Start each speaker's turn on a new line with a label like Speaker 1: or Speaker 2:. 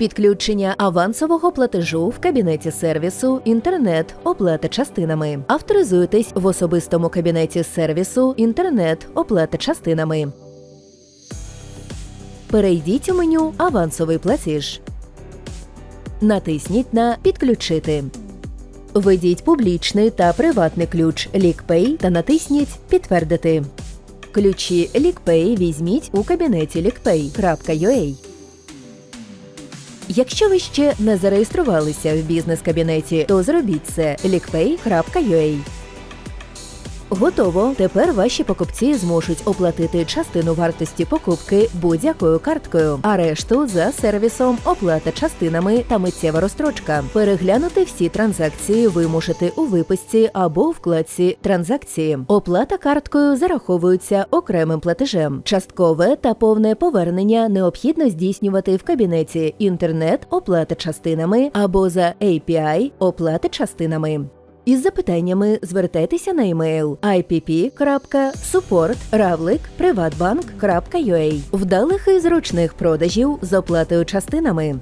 Speaker 1: Підключення авансового платежу в кабінеті сервісу інтернет оплата частинами. Авторизуйтесь в особистому кабінеті сервісу інтернет оплата частинами. Перейдіть у меню Авансовий платіж. Натисніть на Підключити. Введіть публічний та приватний ключ LeakPay та натисніть Підтвердити. Ключі LeakPay візьміть у кабінеті leakpay.ua. Якщо ви ще не зареєструвалися в бізнес-кабінеті, то зробіть це leakpay.ua. Готово. Тепер ваші покупці зможуть оплатити частину вартості покупки будь-якою карткою, а решту за сервісом оплата частинами та миттєва розстрочка. Переглянути всі транзакції ви можете у виписці або вкладці Транзакції. Оплата карткою зараховується окремим платежем. Часткове та повне повернення необхідно здійснювати в кабінеті інтернет оплата частинами або за API оплата частинами. Із запитаннями звертайтеся на емейл ipp.support.ravlik.privatbank.ua. Вдалих і зручних продажів з оплатою частинами.